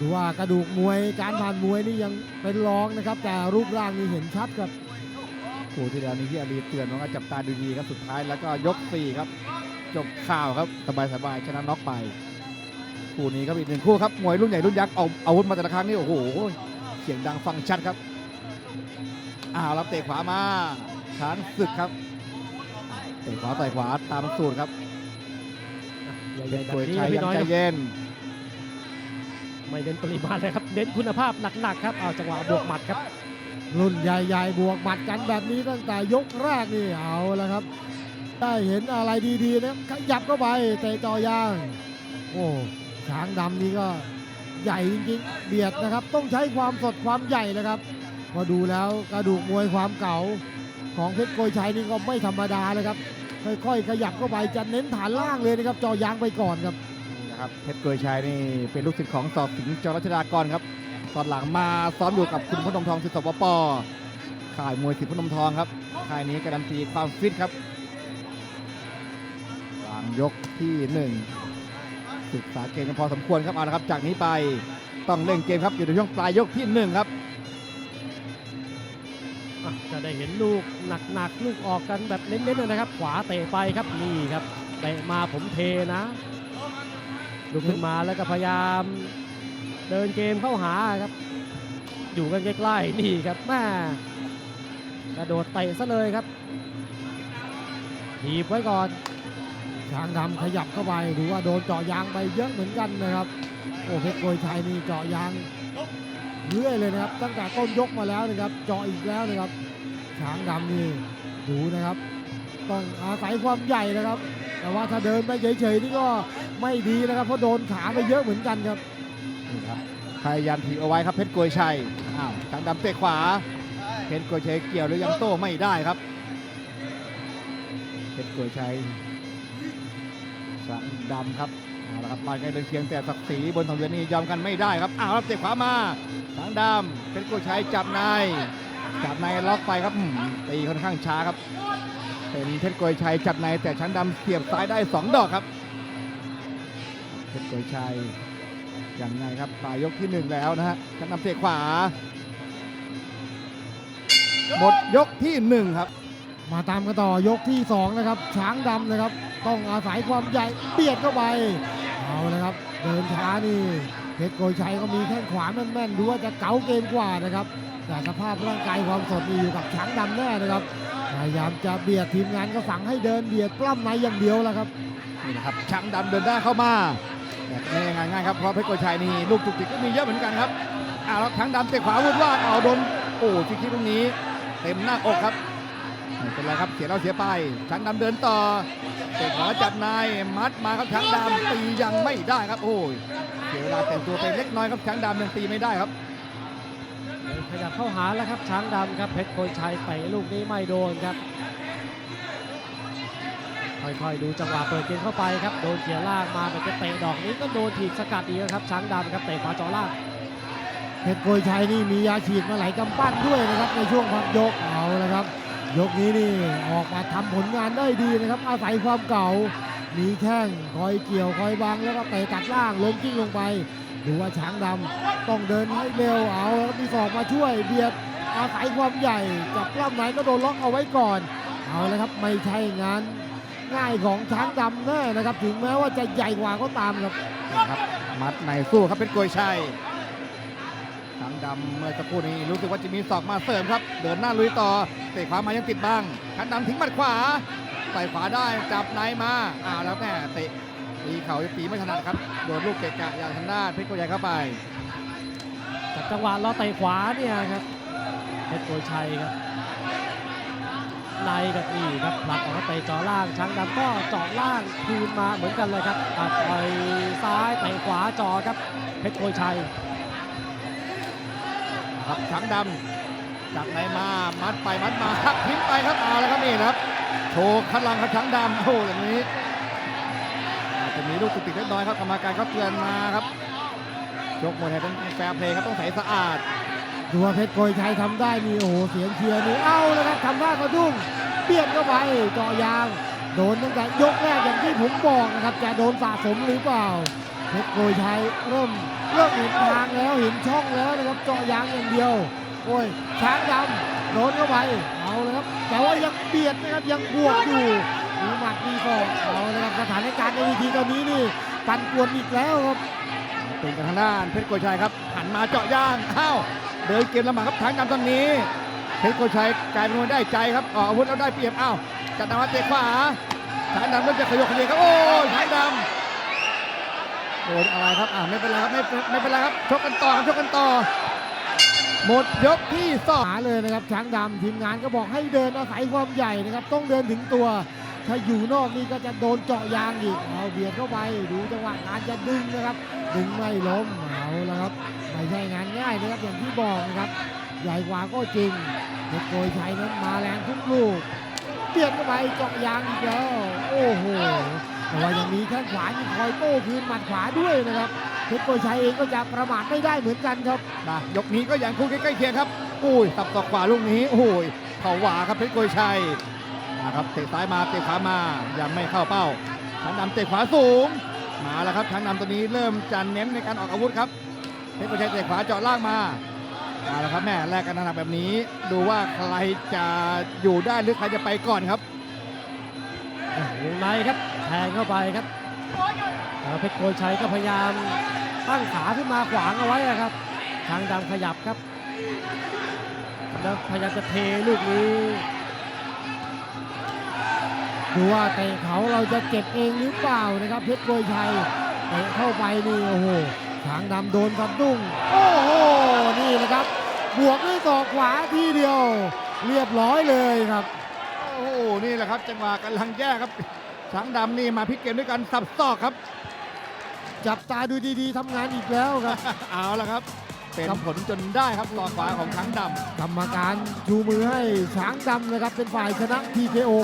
ดูว่ากระดูกมวยการผ่านมวยนี่ยังเป็นรองนะครับ แต่รูปร่างนี่เห็นชัดครับคู่ที่แล้วนี้ที่อารีเตือนว่าจับตาดูดีครับสุดท้ายแล้วก็ยกสี่ครับ จบข่าวครับสบายสบายๆชนะน็อกไปคู่นี้ครับอีกหนึ่งคู่ครับมวยรุ่นใหญ่รุ่นยักษ์เอาอาวุธมาแต่ละครั้งนี่โอ้โหเสียงดังฟังชัดครับอ้าวรับเตะขวามาช้างศึกครับเตะขวาต่อยขวาตามสูตรครับใหญ่เด็ๆกแบบกวยนี้ชัยพี่ยังน้อยใจครับเย็น ไม่เน้นปริมาณเลยครับ เน้นคุณภาพหนักๆครับเอาจังหวะบวกหมัดครับ รุ่นใหญ่ๆ บวกหมัดกันแบบนี้ตั้งแต่ยกแรกนี่เอาแล้วครับ ได้เห็นอะไรดีๆนะขยับเข้าไปเตะจ่อยาง โอ้ช้างดำนี่ก็ใหญ่จริงๆ เบียดนะครับ ต้องใช้ความสดความใหญ่นะครับ พอดูแล้วกระดูกมวยความเก่าของเพชรโกยชัยนี่ก็ไม่ธรรมดาเลยครับ ค่อยๆ ขยับเข้าไปจะเน้นฐานล่างเลยนะครับจอยางไปก่อนครับ ครับเพชรเกยชัยนี่เป็นลูกศิษย์ของสอบสิงห์จรัชดากรครับ ตอนหลังมาซ้อมอยู่กับคุณพนมทองสิทธิ์สปปค่ายมวยสิทธิ์พนมทองครับค่ายนี้การันตีความฟิตครับกลางยกที่หนึ่งศึกษาเกมกันพอสมควรครับเอาละครับ จากนี้ไปต้องเล่นเกมครับอยู่ในช่วงปลายยกที่หนึ่งครับจะได้เห็นลูกหนักๆลูกออกกันแบบเน้นๆนะครับ ขวาเตะไปครับนี่ครับเตะมาผมเทนะ ลุกขึ้นมาแล้วก็พยายาม เดินเกมเข้าหาครับ อยู่กันใกล้ๆนี่ครับแม่กระโดดเตะซะเลยครับถีบไว้ก่อนช้างดำขยับเข้าไปดูว่าโดนเจาะยางไปเยอะเหมือนกันนะครับ โอ้เพชรโกยชัยนี่เจาะยางเรื่อยเลยนะครับ ตั้งแต่ต้นยกมาแล้วนะครับ เจาะอีกแล้วนะครับช้างดำนี่ดูนะครับ ต้องอาศัยความใหญ่นะครับ แต่ว่าถ้าเดินไปเฉยๆนี่ก็ ไม่ดีนะครับเพราะโดนขาไปเยอะเหมือนกันครับนี่ครับพยายามถีบเอาไว้ครับเพชรโกยชัยอ้าวทางดำเตะขวา เพชรโกยชัยเกี่ยวหรือยังโต้ไม่ได้ครับ เพชรโกยชัยสังดำครับเอาละครับมาใกล้เดินเคียงแต่ศักดิ์ศรีบนทางเวียนนี่ยอมกันไม่ได้ครับอ้าวรับเตะขวามาสังดำเพชรโกยชัยจับในจับในล็อกไปครับตีค่อนข้างช้าครับ เป็นเพชรโกยชัยจับในแต่ช้างดำเสียบซ้ายได้สองดอกครับ เพชรโกยชัยยังไงครับปลายยกที่หนึ่งแล้วนะฮะกันนำเตะขวา หมดยกที่หนึ่งครับ มาตามกันต่อยกที่สองนะครับ ช้างดำนะครับ ต้องอาศัยความใหญ่เบียดเข้าไป เอาละครับ เดินช้านี่ เพชรโกยชัยก็มีแข้งขวาแม่นๆดูว่าจะเก๋าเกมกว่านะครับ แต่สภาพร่างกายความสดนี่อยู่กับช้างดำแน่นะครับ พยายามจะเบียดทีมงานก็สั่งให้เดินเบียดปล้ำในอย่างเดียวแล้วครับ นี่นะครับช้างดำเดินหน้าเข้ามาแต่ ไม่ง่ายครับเพราะเพชรโกชัยนี่ลูกจุกจิกก็มีเยอะเหมือนกันครับอ้าแล้วช้างดำเตะขวาวุ่นวาเอาโดนโอ้ฟิกคิกตรงนี้ เต็มหน้าอกครับไม่เป็นไรครับเสียแล้วเสียไปช้างดำเดินต่อเตะขวาจับนายมัดมาครับช้างดำตียังไม่ได้ครับ โอ้ยเสียเวลาแต่งตัวไปเล็กน้อยครับช้างดำยังตีไม่ได้ครับขยับเข้าหาแล้วครับช้างดำครับเพชรโกชัยเตะลูกนี้ไม่โดนครับ ค่อยๆ ดูจังหวะเปิดเกมเข้าไปครับ โดนเขียล่างมาเป็นจะเตะดอกนี้ก็โดนถีบสกัดอีกครับ ช้างดำครับเตะขวาจอล่างเพชรโกยชัยนี่มียาฉีดมาไหลายกำปั้นด้วยนะครับในช่วงพักยกเอาละครับ ยกนี้นี่ออกมาทำผลงานได้ดีนะครับ อาศัยความเก่า มีแข้งคอยเกี่ยวคอยบังแล้วก็เตะตัดล่างล้มกิ้งลงไปดูว่าช้างดำต้องเดินให้เร็วเอาแล้วมีศอกมาช่วยเบียดอาศัยความใหญ่จับปล้ำไหนก็โดนล็อกเอาไว้ก่อน เอาละครับไม่ใช่งาน ง่ายของช้างดำแน่นะครับ ถึงแม้ว่าจะใหญ่กว่าก็ตามครับนะครับมัดในสู้ครับเป็นโกยชัยทางดำเมื่อสักครู่นี้รู้สึกว่าจะมีศอกมาเสริมครับ เดินหน้าลุยต่อเตะขวามายังติดบ้างทางดำทิ้งหมัดขวาใส่ขวาได้จับในมาอ้าวแล้วแม่เตะตีเขาตีไม่ถนัดครับโดนลูกเกะกะอย่างทางด้านเพชรโกยชัยเข้าไปจากจังหวะเราเตะขวาเนี่ยครับเพชรโกยชัยครับ ในกับนี่ครับผลักออกมาเตะจ่อล่างช้างดำก็เจาะล่างคืนมาเหมือนกันเลยครับอะต่อยซ้ายเตะขวาจ่อครับเพชรโกยชัยครับช้างดำจากในมามัดไปมัดมาหักทิ้งไปครับเอาแล้วครับนี่ครับโชว์พลังครับช้างดำโอ้อย่างนี้อาจจะมีลูกติดเล็กน้อยครับกรรมการก็เตือนมาครับยกมวยไทยต้องแฟร์เพลย์ครับต้องใสสะอาด ดูว่าเพชรโกยชัยทำได้นี่โอ้โหเสียงเชียร์นี่เอาแล้วครับทำได้กระดุ้งเบียดเข้าไปเจาะยาง โดนตั้งแต่ยกแรกอย่างที่ผมบอกนะครับ จะโดนสะสมหรือเปล่า เพชรโกยชัยเริ่มเริ่มเห็นทางแล้วเห็นช่องแล้วนะครับเจาะยางอย่างเดียว โอ้ยช้างดำโดนเข้าไปเอาเลยครับแต่ว่ายังเบียดนะครับยังบวกอยู่มีหมัดมีศอกเอาเลยครับสถานการณ์ในวิธีตอนนี้นี่ปั่นป่วนอีกแล้วครับเป็นทางด้านเพชรโกยชัยครับหันมาเจาะยางอ้าว เดินเกมลำบากครับทางดำตอนนี้เพชรโกชัยกลายเป็นคนได้ใจครับออกอาวุธแล้วได้เปรียบอ้าวจัดนวัตเตะขวาทางดำเริ่มจะขยกขยครับโอ้ยทางดำโอ้ยอะไรครับอ่าไม่เป็นไรครับไม่เป็นไม่เป็นไรครับชกกันต่อครับชกกันต่อ หมดยกที่สองหาเลยนะครับช้างดำทีมงานก็บอกให้เดินอาศัยความใหญ่นะครับ ต้องเดินถึงตัวถ้าอยู่นอกนี่ก็จะโดนเจาะยางอีกเอาเบียดเข้าไปดูจังหวะการจะดึงนะครับดึงไม่ล้ม แล้วครับไม่ใช่งานง่ายนะครับอย่างที่บอกนะครับ ใหญ่กว่าก็จริงเพชรโกยชัยนั้นมาแรงทุกลูกเบียดเข้าไปเจาะยางอีกแล้วโอ้โหแต่ว่ายังมีแข้งขวาที่คอยโต้คืนหมัดขวาด้วยนะครับเพชรโกยชัยเองก็จะประมาทไม่ได้เหมือนกันครับมายกนี้ก็ยังคู่ใกล้ๆเคียงครับอุ้ยตับตอกขวาลูกนี้โอ้ยเข่าหวาครับเพชรโกยชัยนะครับเตะซ้ายมาเตะขวามายังไม่เข้าเป้าทางดำเตะขวาสูง มาแล้วครับทางนำตัวนี้เริ่มจะเน้นในการออกอาวุธครับเพชรโกชัยเตะขวาเจาะล่างมามาแล้วครับแม่แลกกันหนักแบบนี้ ดูว่าใครจะอยู่ได้หรือใครจะไปก่อนครับวงในครับแทงเข้าไปครับเพชรโกยชัยก็พยายามตั้งขาขึ้นมาขวางเอาไว้อะครับทางดำขยับครับแล้วพยายามจะเทลูกนี้ ดูว่าเตะเขาเราจะเก็บเองหรือเปล่านะครับเพชรโกยชัยเตะเข้าไปนี่โอ้โหทางดำโดนสะดุ้งโอ้โหนี่แหละครับ บวกด้วยศอกขวาทีเดียว เรียบร้อยเลยครับ โอ้โหนี่แหละครับจังหวะกำลังแย่ครับช้างดำนี่มาพลิกเกมด้วยกันสับซอกครับ จับตาดูดีๆทำงานอีกแล้วครับ เอาละครับ เป็นผลจนได้ครับศอกขวาของช้างดำกรรมการชูมือให้ช้างดำนะครับเป็นฝ่ายชนะ TKO